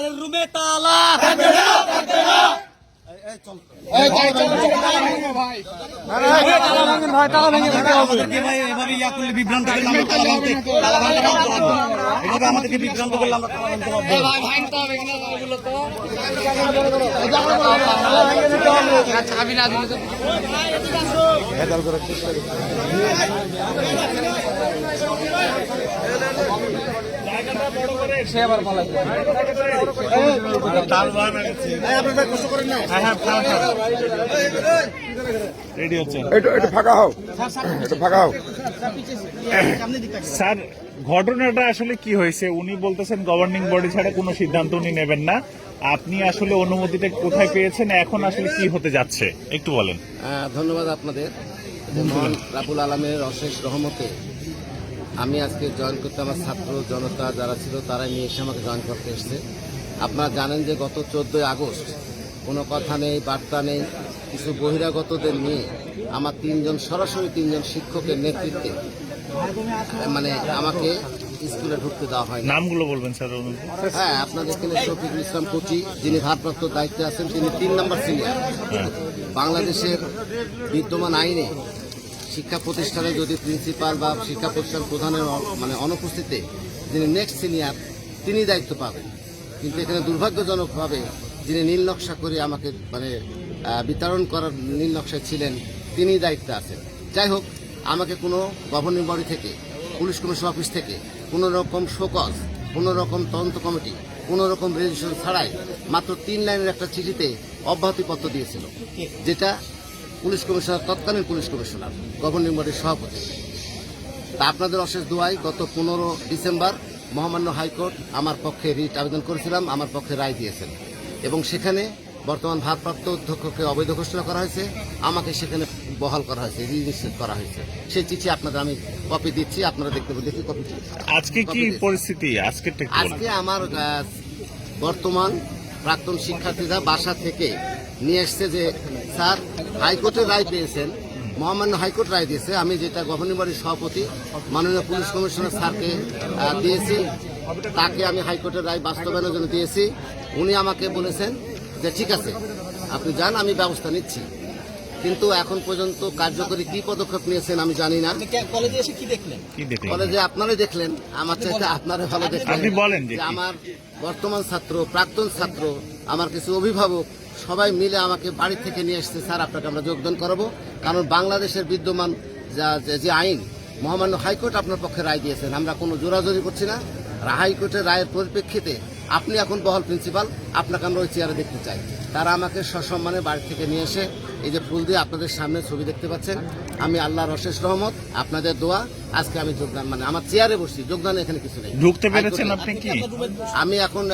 স্যারের রুমে তালা। বিভ্রান্ত করলে আমরা তালা ভাঙতে তালা ভাঙতে বাধ্য হব। এভাবে আমাদেরকে বিভ্রান্ত করলে আমরা তালা স্যার, ঘটনাটা আসলে কি হয়েছে? উনি বলতেছেন গভর্নিং বডি ছাড়া কোনো সিদ্ধান্ত উনি নেবেন না। আপনি আসলে অনুমতিটা কোথায় পেয়েছেন? এখন আসলে কি হতে যাচ্ছে? একটু বলেন। ধন্যবাদ আপনাদের। রাবুল আলমের অশেষ রহমতে আমি আজকে জয়েন করতে আমার ছাত্র জনতা যারা ছিল তারা নিয়ে এসে আমাকে জয়েন করতে এসছে। আপনারা জানেন যে গত চোদ্দোই আগস্ট কোনো কথা নেই বার্তা নেই কিছু বহিরাগতদের নিয়ে আমার তিনজন সরাসরি তিনজন শিক্ষকের নেতৃত্বে মানে আমাকে স্কুলে ঢুকতে দেওয়া হয় নামগুলো বলবেন স্যার হ্যাঁ আপনাদের এখানে শফিকুল ইসলাম কোচি যিনি ভারপ্রাপ্ত দায়িত্বে আছেন তিনি তিন নম্বর সিনিয়র। বাংলাদেশের বিদ্যমান আইনে শিক্ষা প্রতিষ্ঠানে যদি প্রিন্সিপাল বা শিক্ষা প্রতিষ্ঠান প্রধানের মানে অনুপস্থিতিতে যিনি নেক্সট সিনিয়র তিনি দায়িত্ব পাবেন। কিন্তু এখানে দুর্ভাগ্যজনকভাবে যিনি নীল নকশা করে আমাকে মানে বিতরণ করার নীল নকশায় ছিলেন, তিনি দায়িত্বে আছেন। যাই হোক, আমাকে কোনো গভর্নিং বডি থেকে, পুলিশ কমিশন অফিস থেকে কোনো রকম শোকজ, কোনো রকম তদন্ত কমিটি, কোনো রকম রেজিস্ট্রেশন ছাড়াই মাত্র তিন লাইনের একটা চিঠিতে অব্যাহতিপত্র দিয়েছিল, যেটা পুলিশ কমিশনার তৎকালীন পুলিশ কমিশনার গভর্নিং বডির সভাপতি। তা আপনাদের অশেষ দোয়াই গত পনেরো ডিসেম্বর মহামান্য হাইকোর্ট আমার পক্ষে রিট আবেদন করেছিলাম আমার পক্ষে রায় দিয়েছেন। এবং সেখানে বর্তমান ভারপ্রাপ্ত অধ্যক্ষকে অবৈধ ঘোষণা করা হয়েছে আমাকে সেখানে বহাল করা হয়েছে রিনিশ্চিত করা হয়েছে। সেই চিঠি আপনাদের আমি কপি দিচ্ছি আপনারা দেখতে দেখি কপি আজকে কি পরিস্থিতি? আজকে আজকে আমার বর্তমান প্রাক্তন শিক্ষার্থীরা বাসা থেকে নিয়ে এসছে যে স্যার হাইকোর্টের রায় পেয়েছেন। মহামান্য হাইকোর্ট রায় দিয়েছে। আমি যেটা গভর্নিং বডির সভাপতি মাননীয় পুলিশ কমিশনার স্যারকে দিয়েছি। তাকে আমি হাইকোর্টের রায় বাস্তবায়নের জন্য দিয়েছি। উনি আমাকে বলেছেন যে ঠিক আছে আপনি যান আমি ব্যবস্থা নিচ্ছি। কিন্তু এখন পর্যন্ত কার্যকরী কি পদক্ষেপ নিয়েছেন আমি জানি না। কলেজে এসে কি দেখলেন? কি দেখলেন? ফলে যে আপনারাই দেখলেন। আমার চাইতে আপনারা ভালো দেখলেন। বলেন যে যে আমার বর্তমান ছাত্র প্রাক্তন ছাত্র আমার কিছু অভিভাবক সবাই মিলে আমাকে বাড়ি থেকে নিয়ে এসেছে স্যার, আপনাকে আমরা যোগদান করাবো। কারণ বাংলাদেশের বিদ্যমান যা- যে- আইন, মহামান্য হাইকোর্ট আপনার পক্ষে রায় দিয়েছেন। আমরা কোনো জোরাজোরি করছি না। হাইকোর্টের রায়ের পরিপ্রেক্ষিতে আপনি এখন বহল প্রিন্সিপাল আপনাকে আমরা ওই চেয়ারে দেখতে চাই। তারা আমাকে সসম্মানে বাড়ি থেকে নিয়ে এসে এই যে ফুল দিয়ে আপনাদের সামনে ছবি দেখতে পাচ্ছেন। আমি আল্লাহর অশেষ রহমত আপনাদের দোয়া আজকে আমি যোগদান মানে আমার চেয়ারে বসছি যোগদান এখানে কিছু নেই। ঢুকতে পেরেছেন আপনি কি? আমি এখন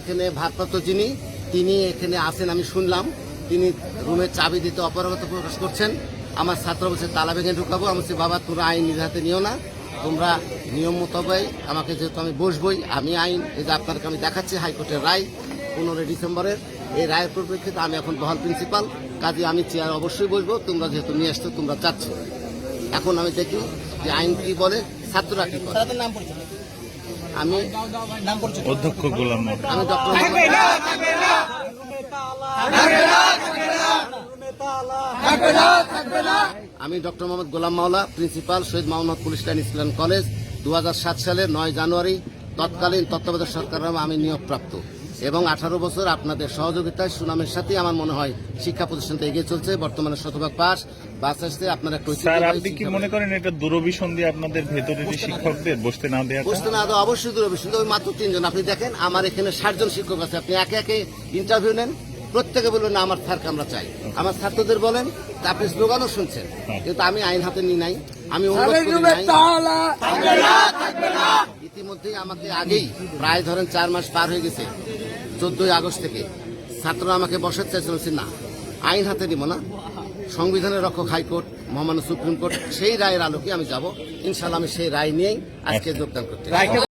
এখানে ভারপ্রাপ্ত যিনি তিনি এখানে আছেন আমি শুনলাম। তিনি রুমের চাবি দিতে অপারগতা প্রকাশ করছেন। আমার ছাত্র বলছে তালা ভেঙে ঢুকাবো। আমি বাবা তোমরা আইন নিজের হাতে নিও না। তোমরা নিয়ম মোতাবেক আমাকে যেহেতু আমি বসবই আমি আইন এই যে আপনাকে আমি দেখাচ্ছি হাইকোর্টের রায় পনেরোই ডিসেম্বরের এই রায়ের পরিপ্রেক্ষিতে আমি এখন বহাল প্রিন্সিপাল কাজে আমি চেয়ার অবশ্যই বসবো তোমরা যেহেতু নিয়ে আসছো তোমরা চাচ্ছ। এখন আমি দেখি যে আইন কি বলে ছাত্ররা কি পরিচয়। আমি অধ্যক্ষ গোলাম নবী। আমি doctor Mohammad Golam Maula principal Shahid Mohammad police line Islam college দু সালের নয় জানুয়ারি তৎকালীন তত্ত্বাবধায়ক সরকারের আমি নিয়োগপ্রাপ্ত। এবং আঠারো বছর আপনাদের সহযোগিতায় সুনামের সাথে আমার মনে হয় শিক্ষা প্রতিষ্ঠানটা এগিয়ে চলছে বর্তমানে শতভাগ পাস বাস আসতে আপনারা একটা স্যার আপনি কি মনে করেন এটা দুরভিসন্ধি আপনাদের শিক্ষকদের বসতে না দেওয়া বসতে না আদৌ অবশ্যই দূরবে ওই মাত্র তিনজন। আপনি দেখেন আমার এখানে ষাট জন শিক্ষক আছে আপনি একে একে ইন্টারভিউ নেন। প্রত্যেকে বলবেন না আমার স্যারকে আমরা চাই। আমার ছাত্রদের বলেন আপনি স্লোগানও শুনছেন কিন্তু আমি আইন হাতে নিই নাই আমি ইতিমধ্যেই আমাকে আগেই প্রায় ধরেন চার মাস পার হয়ে গেছে চোদ্দই আগস্ট থেকে। ছাত্ররা আমাকে বসাতে চাইছিল না আইন হাতে নিব না। সংবিধানের রক্ষক হাইকোর্ট মহামান্য সুপ্রিম কোর্ট সেই রায়ের আলোকে আমি যাব। ইনশাল্লাহ আমি সেই রায় নিয়েই আজকে যোগদান করতে